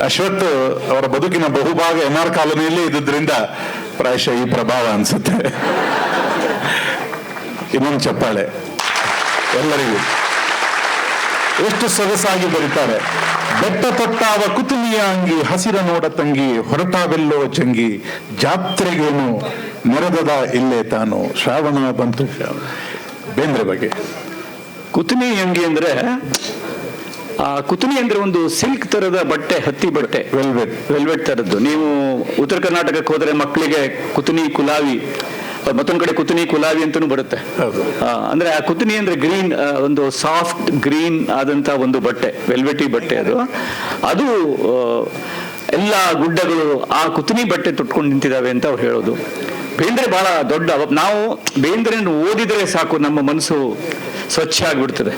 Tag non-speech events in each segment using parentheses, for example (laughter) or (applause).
ಅಶ್ವಥ್ ಅವರ ಬದುಕಿನ ಬಹುಭಾಗ N R ಕಾಲೋನಿಯಲ್ಲೇ ಇದ್ದುದ್ರಿಂದ ಪ್ರಾಯಶಃ ಈ ಪ್ರಭಾವ ಅನ್ಸುತ್ತೆ. ಇನ್ನೊಂದು ಚಪ್ಪಾಳೆ. ಎಲ್ಲರಿಗೂ. ಎಷ್ಟು ಸೊಗಸಾಗಿ ಬರೀತಾರೆ. ಬೆಟ್ಟ ತೊಟ್ಟಾವ ಕುತುಮಿಯ ಅಂಗಿ, ಹಸಿರ ನೋಡ ತಂಗಿ, ಹೊರಟಾವೆಲ್ಲೋ ಚಂಗಿ ಜಾತ್ರೆಗೇನು ನೆರೆದದ ಇಲ್ಲೇ ತಾನು. ಶ್ರಾವಣ ಬಂತು. ಬೇಂದ್ರೆ ಬಗ್ಗೆ. ಕುತುಮಿ ಅಂಗಿ ಅಂದ್ರೆ ಆ ಕುತುನಿ ಅಂದ್ರೆ ಒಂದು ಸಿಲ್ಕ್ ತರದ ಬಟ್ಟೆ ಹತ್ತಿ ಬಟ್ಟೆ. ವೆಲ್ವೆಟ್ ವೆಲ್ವೆಟ್ ತರದ್ದು. ನೀವು ಉತ್ತರ ಕರ್ನಾಟಕಕ್ಕೆ ಹೋದ್ರೆ ಮಕ್ಕಳಿಗೆ ಕುತುನಿ ಕುಲಾವಿ ಮತ್ತೊಂದು ಕಡೆ ಕುತುನಿ ಕುಲಾವಿ ಅಂತಾನು ಬರುತ್ತೆ. ಅಂದ್ರೆ ಆ ಕುತುನಿ ಅಂದ್ರೆ ಗ್ರೀನ್ ಒಂದು ಸಾಫ್ಟ್ ಗ್ರೀನ್ ಆದಂತ ಒಂದು ಬಟ್ಟೆ ವೆಲ್ವೆಟಿ ಬಟ್ಟೆ ಅದು. ಅದು ಎಲ್ಲ ಗುಡ್ಡಗಳು ಆ ಕುತುನಿ ಬಟ್ಟೆ ತೊಟ್ಕೊಂಡು ನಿಂತಿದ್ದಾವೆ ಅಂತ ಅವ್ರು ಹೇಳೋದು. ಬೇಂದ್ರೆ ಬಹಳ ದೊಡ್ಡ ನಾವು ಬೇಂದ್ರೆಯನ್ನು ಓದಿದರೆ ಸಾಕು ನಮ್ಮ ಮನಸ್ಸು ಸ್ವಚ್ಛ ಆಗಿಬಿಡ್ತದೆ.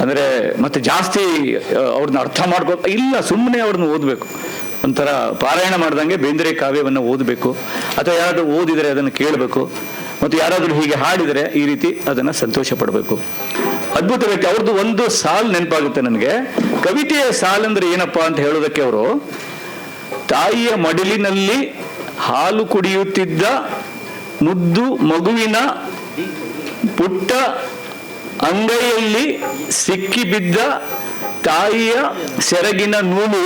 ಅಂದ್ರೆ ಮತ್ತೆ ಜಾಸ್ತಿ ಅವ್ರನ್ನ ಅರ್ಥ ಮಾಡ್ಕೋ, ಇಲ್ಲ ಸುಮ್ಮನೆ ಅವ್ರನ್ನ ಓದಬೇಕು. ಒಂಥರ ಪಾರಾಯಣ ಮಾಡ್ದಂಗೆ ಬೇಂದ್ರೆ ಕಾವ್ಯವನ್ನು ಓದಬೇಕು. ಅಥವಾ ಯಾರಾದರೂ ಓದಿದರೆ ಅದನ್ನು ಕೇಳಬೇಕು. ಮತ್ತು ಯಾರಾದರೂ ಹೀಗೆ ಹಾಡಿದರೆ ಈ ರೀತಿ ಅದನ್ನು ಸಂತೋಷ ಪಡಬೇಕು. ಅದ್ಭುತ ವ್ಯಕ್ತಿ ಅವ್ರದ್ದು ಒಂದು ಸಾಲ್ ನೆನಪಾಗುತ್ತೆ ನನಗೆ. ಕವಿತೆಯ ಸಾಲ್ ಅಂದ್ರೆ ಏನಪ್ಪಾ ಅಂತ ಹೇಳೋದಕ್ಕೆ ಅವರು, ತಾಯಿಯ ಮಡಿಲಿನಲ್ಲಿ ಹಾಲು ಕುಡಿಯುತ್ತಿದ್ದ ಮುದ್ದು ಮಗುವಿನ ಪುಟ್ಟ ಅಂಗೈಯಲ್ಲಿ ಸಿಕ್ಕಿಬಿದ್ದ ತಾಯಿಯ ಸೆರಗಿನ ನೂಲು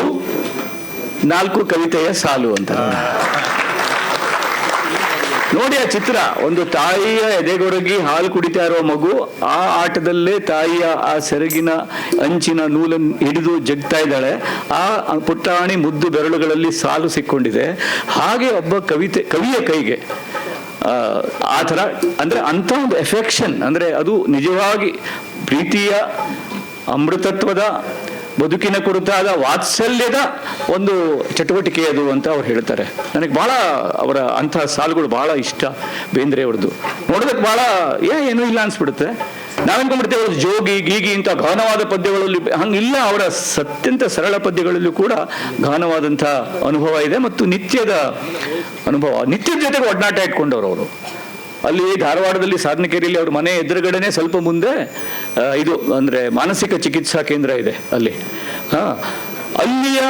ನಾಲ್ಕು ಕವಿತೆಯ ಸಾಲು ಅಂತ. ನೋಡಿ ಆ ಚಿತ್ರ, ಒಂದು ತಾಯಿಯ ಎದೆಗೊರಗಿ ಹಾಲು ಕುಡಿತಾ ಇರೋ ಮಗು, ಆ ಆಟದಲ್ಲೇ ತಾಯಿಯ ಆ ಸೆರಗಿನ ಅಂಚಿನ ನೂಲನ್ನು ಹಿಡಿದು ಜಗ್ತಾ ಇದ್ದಾಳೆ. ಆ ಪುಟ್ಟಾಣಿ ಮುದ್ದು ಬೆರಳುಗಳಲ್ಲಿ ಸಾಲು ಸಿಕ್ಕೊಂಡಿದೆ. ಹಾಗೆ ಒಬ್ಬ ಕವಿತೆ, ಕವಿಯ ಕೈಗೆ ಆ, ಥರ ಅಂದರೆ ಅಂಥ ಒಂದು ಎಫೆಕ್ಷನ್ ಅಂದರೆ ಅದು ನಿಜವಾಗಿ ಪ್ರೀತಿಯ ಅಮೃತತ್ವದ ಬದುಕಿನ ಕುರಿತಾದ ವಾತ್ಸಲ್ಯದ ಒಂದು ಚಟುವಟಿಕೆ ಅದು ಅಂತ ಅವ್ರು ಹೇಳ್ತಾರೆ. ನನಗೆ ಬಹಳ ಅವರ ಅಂತಹ ಸಾಲುಗಳು ಬಹಳ ಇಷ್ಟ ಬೇಂದ್ರೆ ಅವ್ರದ್ದು. ನೋಡೋದಕ್ಕೆ ಬಹಳ ಏ, ಏನೂ ಇಲ್ಲ ಅನ್ಸ್ಬಿಡುತ್ತೆ. ನಾವೇನ್ಕೊಂಡ್ಬಿಡ್ತೇವೆ ಅವ್ರ ಜೋಗಿ ಗೀಗಿ ಇಂಥ ಘಾನವಾದ ಪದ್ಯಗಳಲ್ಲಿ ಹಂಗಿಲ್ಲ, ಅವರ ಅತ್ಯಂತ ಸರಳ ಪದ್ಯಗಳಲ್ಲೂ ಕೂಡ ಘಾನವಾದಂಥ ಅನುಭವ ಇದೆ ಮತ್ತು ನಿತ್ಯದ ಅನುಭವ, ನಿತ್ಯದ ಜೊತೆಗೆ ಒಡನಾಟ ಇಟ್ಕೊಂಡವ್ರು ಅವರು. ಅಲ್ಲಿ ಧಾರವಾಡದಲ್ಲಿ ಸಾಧನಕೇರಿಯಲ್ಲಿ ಅವ್ರ ಮನೆ ಎದುರುಗಡೆನೆ ಸ್ವಲ್ಪ ಮುಂದೆ ಇದು ಅಂದ್ರೆ ಮಾನಸಿಕ ಚಿಕಿತ್ಸಾ ಕೇಂದ್ರ ಇದೆ ಅಲ್ಲಿ. ಹಾಂ, ಅಲ್ಲಿಯ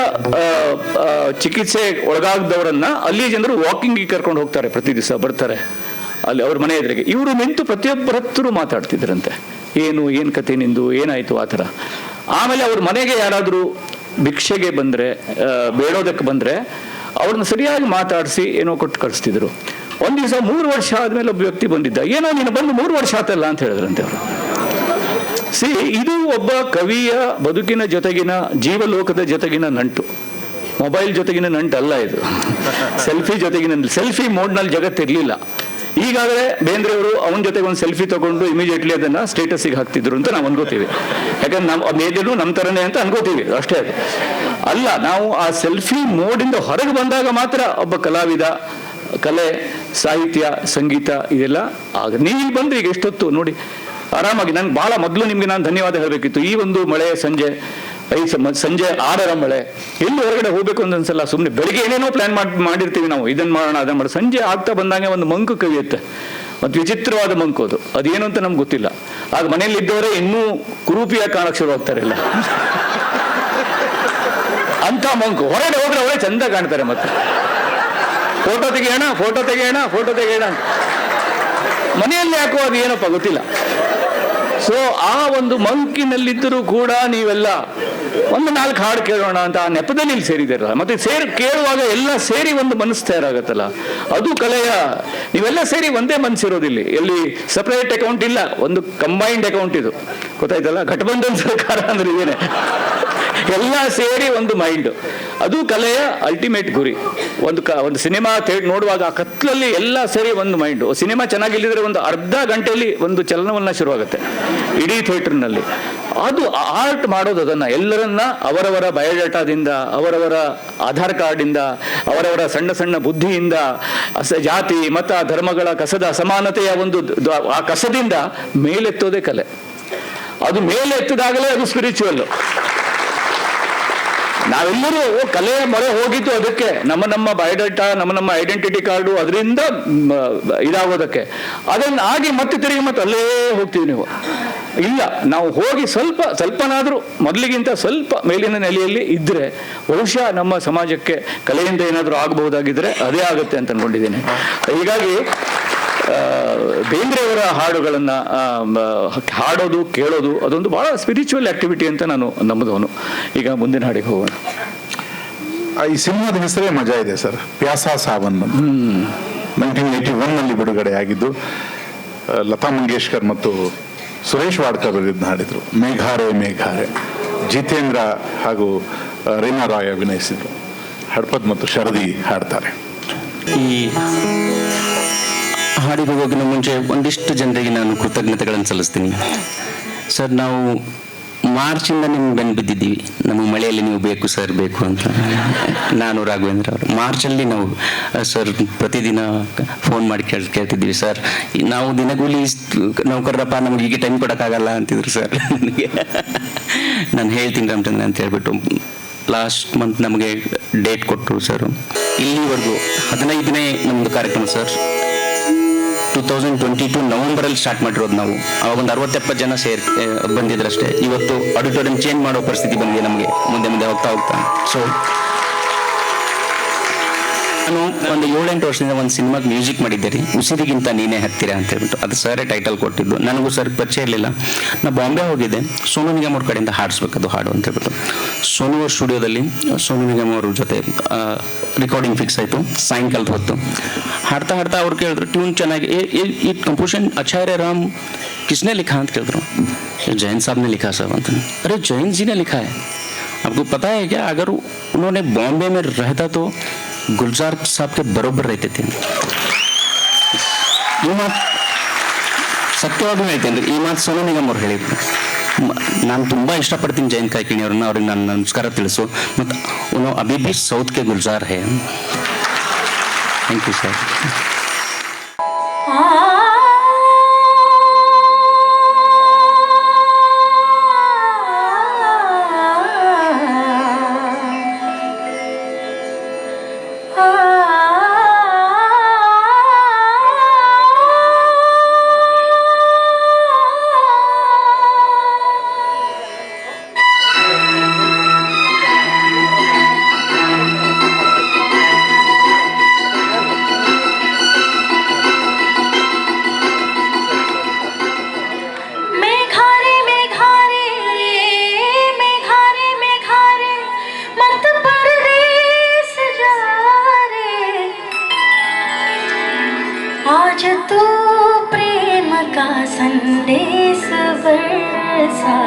ಚಿಕಿತ್ಸೆ ಒಳಗಾಗದವರನ್ನ ಅಲ್ಲಿ ಜನರು ವಾಕಿಂಗ್ ಕರ್ಕೊಂಡು ಹೋಗ್ತಾರೆ, ಪ್ರತಿ ದಿವಸ ಬರ್ತಾರೆ ಅಲ್ಲಿ ಅವ್ರ ಮನೆ ಎದುರಿಗೆ. ಇವರು ನಿಂತು ಪ್ರತಿಯೊಬ್ಬರ ಹತ್ರ ಮಾತಾಡ್ತಿದ್ರಂತೆ. ಏನು ಏನು ಕತೆ ನಿಂದು, ಏನಾಯ್ತು ಆ ಥರ. ಆಮೇಲೆ ಅವ್ರ ಮನೆಗೆ ಯಾರಾದರೂ ಭಿಕ್ಷೆಗೆ ಬಂದ್ರೆ ಬೇಡೋದಕ್ಕೆ ಬಂದ್ರೆ, ಅವ್ರನ್ನ ಸರಿಯಾಗಿ ಮಾತಾಡಿಸಿ ಏನೋ ಕೊಟ್ಟು ಕಳಿಸ್ತಿದ್ರು. ಒಂದ್ ದಿವಸ ಮೂರು ವರ್ಷ ಆದ್ಮೇಲೆ ಒಬ್ಬ ವ್ಯಕ್ತಿ ಬಂದಿದ್ದ. ಏನೋ ನೀನು ಬಂದು ಮೂರು ವರ್ಷ ಆತಲ್ಲ ಅಂತ ಹೇಳಿದ್ರಂತೆ ಅವರು. ಸಿ, ಇದು ಒಬ್ಬ ಕವಿಯ ಬದುಕಿನ ಜೊತೆಗಿನ, ಜೀವಲೋಕದ ಜೊತೆಗಿನ ನಂಟು. ಮೊಬೈಲ್ ಜೊತೆಗಿನ ಅಲ್ಲ ಇದು. ಸೆಲ್ಫಿ ಜೊತೆಗಿನ, ಸೆಲ್ಫಿ ಮೋಡ್ನಲ್ಲಿ ಜಗತ್ತಿರಲಿಲ್ಲ ಈಗಾಗಲೇ ಬೇಂದ್ರೆ ಅವರು ಅವನ ಜೊತೆಗೆ ಒಂದು ಸೆಲ್ಫಿ ತಗೊಂಡು ಇಮಿಡಿಯೇಟ್ಲಿ ಅದನ್ನ ಸ್ಟೇಟಸ್ಸಿಗೆ ಹಾಕ್ತಿದ್ರು ಅಂತ ನಾವು ಅನ್ಕೋತೀವಿ. ಯಾಕಂದ್ರೆ ನಮ್ಮ ಮೇಜರು ನಮ್ಮ ತರನೇ ಅಂತ ಅನ್ಕೋತೀವಿ. ಅಷ್ಟೇ ಅದು. ಅಲ್ಲ, ನಾವು ಆ ಸೆಲ್ಫಿ ಮೋಡಿಂದ ಹೊರಗೆ ಬಂದಾಗ ಮಾತ್ರ ಒಬ್ಬ ಕಲಾವಿದ, ಕಲೆ ಸಾಹಿತ್ಯ, ಸಂಗೀತ ಇದೆಲ್ಲ ಆಗ ನೀವು ಬಂದು ಈಗ ಎಷ್ಟೊತ್ತು ನೋಡಿ, ಆರಾಮಾಗಿ ನಂಗೆ ಬಹಳ ಮೊದಲು ನಿಮಗೆ ನಾನು ಧನ್ಯವಾದ ಹೇಳಬೇಕಿತ್ತು. ಈ ಒಂದು ಮಳೆ, ಸಂಜೆ ಐದು ಸಂಜೆ ಆರರ ಮಳೆ, ಎಲ್ಲಿ ಹೊರಗಡೆ ಹೋಗ್ಬೇಕು ಅಂತ ಅನ್ಸಲ್ಲ ಸುಮ್ಮನೆ ಬೆಳಿಗ್ಗೆ ಏನೇನೋ ಪ್ಲಾನ್ ಮಾಡಿ ಮಾಡಿರ್ತೀವಿ ನಾವು. ಇದನ್ನ ಮಾಡೋಣ ಅದನ್ನು ಮಾಡೋಣ. ಸಂಜೆ ಆಗ್ತಾ ಬಂದಂಗೆ ಒಂದು ಮಂಕು ಕವಿಯುತ್ತೆ. ಮತ್ತು ವಿಚಿತ್ರವಾದ ಮಂಕು ಅದು. ಅದೇನು ಅಂತ ನಮ್ಗೆ ಗೊತ್ತಿಲ್ಲ. ಆಗ ಮನೆಯಲ್ಲಿ ಇದ್ದವರೇ ಇನ್ನೂ ಕುರೂಪಿಯಾಗಿ ಕಾಣಕ್ಕೆ ಶುರು ಆಗ್ತಾರೆ ಇಲ್ಲ. (laughs) ಅಂತ ಮಂಕು. ಹೊರಗಡೆ ಹೋದ್ರೆ ಅವರೇ ಚಂದ ಕಾಣ್ತಾರೆ ಮತ್ತೆ. ಫೋಟೋ ತೆಗೆಯೋಣ ಫೋಟೋ ತೆಗೆಯೋಣ ಫೋಟೋ ತೆಗೆಯೋಣ. ಮನೆಯಲ್ಲಿ ಯಾಕೋ ಅದು ಏನಪ್ಪ ಗೊತ್ತಿಲ್ಲ. ಸೊ ಆ ಒಂದು ಮಂಕಿನಲ್ಲಿದ್ದರೂ ಕೂಡ ನೀವೆಲ್ಲ ಒಂದು ನಾಲ್ಕು ಹಾಡು ಕೇಳೋಣ ಅಂತ ಆ ನೆಪದಲ್ಲಿ ಇಲ್ಲಿ ಸೇರಿದಿರಲ್ಲ ಮತ್ತೆ ಸೇರಿ, ಕೇಳುವಾಗ ಎಲ್ಲ ಸೇರಿ ಒಂದು ಮನಸ್ಸು ತಯಾರಾಗತ್ತಲ್ಲ. ಅದು ಕಲೆಯ, ನೀವೆಲ್ಲ ಸೇರಿ ಒಂದೇ ಮನಸ್ಸಿರೋದಿಲ್ಲ. ಎಲ್ಲಿ ಸಪ್ರೇಟ್ ಅಕೌಂಟ್ ಇಲ್ಲ, ಒಂದು ಕಂಬೈನ್ಡ್ ಅಕೌಂಟ್ ಇದು. ಗೊತ್ತಾಯ್ತಲ್ಲ? ಘಟಬಂಧನ್ ಸರ್ಕಾರ ಅಂದ್ರೆ ಇದೇನೆ. ಎಲ್ಲ ಸೇರಿ ಒಂದು ಮೈಂಡ್. ಅದು ಕಲೆಯ ಅಲ್ಟಿಮೇಟ್ ಗುರಿ. ಒಂದು ಕ, ಒಂದು ಸಿನಿಮಾ ನೋಡುವಾಗ ಆ ಕತ್ಲಲ್ಲಿ ಎಲ್ಲ ಸೇರಿ ಒಂದು ಮೈಂಡ್. ಸಿನಿಮಾ ಚೆನ್ನಾಗಿಲ್ಲದಿದ್ರೆ ಒಂದು ಅರ್ಧ ಗಂಟೆಯಲ್ಲಿ ಒಂದು ಚಲನವಲನ ಶುರುವಾಗುತ್ತೆ. ಇಡೀ ಥಿಯೇಟರ್ನಲ್ಲಿ. ಅದು ಆರ್ಟ್ ಮಾಡೋದು ಅದನ್ನು. ಎಲ್ಲರನ್ನ ಅವರವರ ಬಯೋಡಾಟಾದಿಂದ, ಅವರವರ ಆಧಾರ್ ಕಾರ್ಡಿಂದ ಅವರವರ ಸಣ್ಣ ಸಣ್ಣ ಬುದ್ಧಿಯಿಂದ ಜಾತಿ, ಮತ, ಧರ್ಮಗಳ ಕಸದ ಅಸಮಾನತೆಯ ಒಂದು ಆ ಕಸದಿಂದ ಮೇಲೆತ್ತೋದೇ ಕಲೆ. ಅದು ಮೇಲೆತ್ತಿದಾಗಲೇ ಅದು ಸ್ಪಿರಿಚುವಲ್ ನಾವೆಲ್ಲರೂ ಕಲೆ ಮೊರೆ ಹೋಗಿದ್ದು ಅದಕ್ಕೆ. ನಮ್ಮ ನಮ್ಮ ಬಯೋಡೇಟಾ, ನಮ್ಮ ನಮ್ಮ ಐಡೆಂಟಿಟಿ ಕಾರ್ಡು ಅದರಿಂದ ಇದಾಗೋದಕ್ಕೆ. ಅದನ್ನ ಆಗಿ ಮತ್ತೆ ತಿರುಗಿ ಮತ್ತೆ ಅಲ್ಲೇ ಹೋಗ್ತೀವಿ ನೀವು. ಇಲ್ಲ, ನಾವು ಹೋಗಿ ಸ್ವಲ್ಪ, ಸ್ವಲ್ಪನಾದರೂ ಮೊದಲಿಗಿಂತ ಸ್ವಲ್ಪ ಮೇಲಿನ ನೆಲೆಯಲ್ಲಿ ಇದ್ದರೆ ಬಹುಶಃ ನಮ್ಮ ಸಮಾಜಕ್ಕೆ ಕಲೆಯಿಂದ ಏನಾದರೂ ಆಗಬಹುದಾಗಿದ್ದರೆ ಅದೇ ಆಗುತ್ತೆ ಅಂತ ಅನ್ಕೊಂಡಿದ್ದೀನಿ. ಹೀಗಾಗಿ ಬೇಂದ್ರೆಯವರ ಹಾಡುಗಳನ್ನು ಹಾಡೋದು ಕೇಳೋದು ಅದೊಂದು ಬಹಳ ಸ್ಪಿರಿಚುವಲ್ ಆಕ್ಟಿವಿಟಿ ಅಂತ ನಾನು ನಂಬಿದವನು. ಈಗ ಮುಂದಿನ ಹಾಡಿಗೆ ಹೋಗೋಣ. ಈ ಸಿನಿಮಾದ ಹೆಸರೇ ಮಜಾ ಇದೆ sir. Pyaasa Saawan nineteen eighty ಒನ್ನಲ್ಲಿ ಬಿಡುಗಡೆ ಆಗಿದ್ದು ಲತಾ ಮಂಗೇಶ್ಕರ್ ಮತ್ತು ಸುರೇಶ್ ವಾಡ್ಕರ್ ಇದನ್ನ ಹಾಡಿದ್ರು. ಮೇಘಾರೆ ಮೇಘಾರೆ. ಜಿತೇಂದ್ರ ಹಾಗೂ ರೀನಾ ರಾಯ್ ಅಭಿನಯಿಸಿದ್ರು. ಹಡ್ಪದ್ ಮತ್ತು ಶರದಿ ಹಾಡ್ತಾರೆ. ಈ ಹಾಡಿಗೆ ಹೋಗಿನ ಮುಂಚೆ ಒಂದಿಷ್ಟು ಜನರಿಗೆ ನಾನು ಕೃತಜ್ಞತೆಗಳನ್ನು ಸಲ್ಲಿಸ್ತೀನಿ. ಸರ್, ನಾವು ಮಾರ್ಚಿಂದ ನಿಮ್ಗೆ ಬೆನ್ನು ಬಿದ್ದಿದ್ದೀವಿ. ನಮಗೆ ಮಳೆಯಲ್ಲಿ ನೀವು ಬೇಕು ಸರ್, ಬೇಕು ಅಂತ. ನಾನು ರಾಘವೇಂದ್ರ ಅವರು. ಮಾರ್ಚಲ್ಲಿ ನಾವು ಸರ್, ಪ್ರತಿದಿನ ಫೋನ್ ಮಾಡಿ ಕೇಳಿ, ಕೇಳ್ತಿದ್ದೀವಿ ಸರ್. ನಾವು ದಿನಗೂಲಿ ನೌಕರರಪ್ಪ, ನಮ್ಗೆ ಈಗ ಟೈಮ್ ಕೊಡೋಕ್ಕಾಗಲ್ಲ ಅಂತಿದ್ರು ಸರ್. ನನಗೆ ನಾನು ಹೇಳ್ತೀನಿ ರಾಮಚಂದ್ರ ಅಂತ ಹೇಳ್ಬಿಟ್ಟು, ಲಾಸ್ಟ್ ಮಂತ್ ನಮಗೆ ಡೇಟ್ ಕೊಟ್ಟರು ಸರ್. ಇಲ್ಲಿವರೆಗೂ ಹದಿನೈದನೇ ನಮ್ಮದು ಕಾರ್ಯಕ್ರಮ sir. Two thousand twenty two ನವೆಂಬರಲ್ಲಿ start ಮಾಡಿರೋದು ನಾವು. ಅವಾಗ ಒಂದು ಅರವತ್ತೆಪ್ಪತ್ತು ಜನ ಸೇರ್ ಬಂದಿದ್ರಷ್ಟೇ. ಇವತ್ತು ಆಡಿಟೋರಿಯಂ ಚೇಂಜ್ ಮಾಡೋ ಪರಿಸ್ಥಿತಿ ಬಂದಿದೆ ನಮಗೆ. ಮುಂದೆ ಮುಂದೆ ಹೋಗ್ತಾ ಹೋಗ್ತಾ. ಸೊ ನಾನು ಒಂದು ಏಳೆಂಟು ವರ್ಷದಿಂದ ಒಂದು ಸಿನಿಮಾಗೆ ಮ್ಯೂಸಿಕ್ ಮಾಡಿದ್ದೆ ರೀ ಉಸಿರಿಗಿಂತ ನೀನೇ ಹತ್ತಿರ ಅಂತ ಹೇಳ್ಬಿಟ್ಟು ಅದು ಸರೇ ಟೈಟಲ್ ಕೊಟ್ಟಿದ್ದು ನನಗೂ ಸರ್ ಪರಿಚಯ ಇರಲಿಲ್ಲ ನಾ ಬಾಂಬೆ ಹೋಗಿದ್ದೆ ಸೋನು ನಿಗಮ್ ಅವ್ರ ಕಡೆಯಿಂದ ಹಾಡಿಸ್ಬೇಕು ಅದು ಹಾಡು ಅಂತ ಹೇಳ್ಬಿಟ್ಟು ಸೋನು ಅವ್ರ ಸ್ಟುಡಿಯೋದಲ್ಲಿ ಸೋನು ನಿಗಮ್ ಅವ್ರ ಜೊತೆ ರೆಕಾರ್ಡಿಂಗ್ ಫಿಕ್ಸ್ ಆಯಿತು ಸಾಯಂಕಾಲದ ಹೊತ್ತು ಹಾಡ್ತಾ ಹಾಡ್ತಾ ಅವ್ರು ಕೇಳಿದ್ರು ಟ್ಯೂನ್ ಚೆನ್ನಾಗಿ ಈ ಕಂಪೋಷನ್ ಅಚ್ಚಾ ರೇ ರಾಮ್ ಕಿಸ್ನೆ ಲಿಖಾ ಅಂತ ಕೇಳಿದ್ರು "ये जैन साहब ने लिखा सब ಅಂತ अरे जैन जी ने लिखा है आपको पता है क्या अगर उन्होंने बॉम्बे में रहता तो गुलजार साहब के बरोबर रहते थे ಈ ಮಾತು ಸತ್ಯವಾಗಿ ಹೇಳ್ತೇನೆ ಈ ಮಾತು ಸೋನು ನಿಗಮ್ ಅವ್ರು ಹೇಳಿದ್ರು ಮ- ನಾನು ತುಂಬ ಇಷ್ಟಪಡ್ತೀನಿ ಜಯಂತ್ ಕಾಯ್ಕಿಣಿ ಅವ್ರನ್ನ ಅವ್ರಿಗೆ ನಾನು ನಮಸ್ಕಾರ ತಿಳಿಸು ಮತ್ತು ಅವನು Abhi B south K Gulzar hey thank you sir 사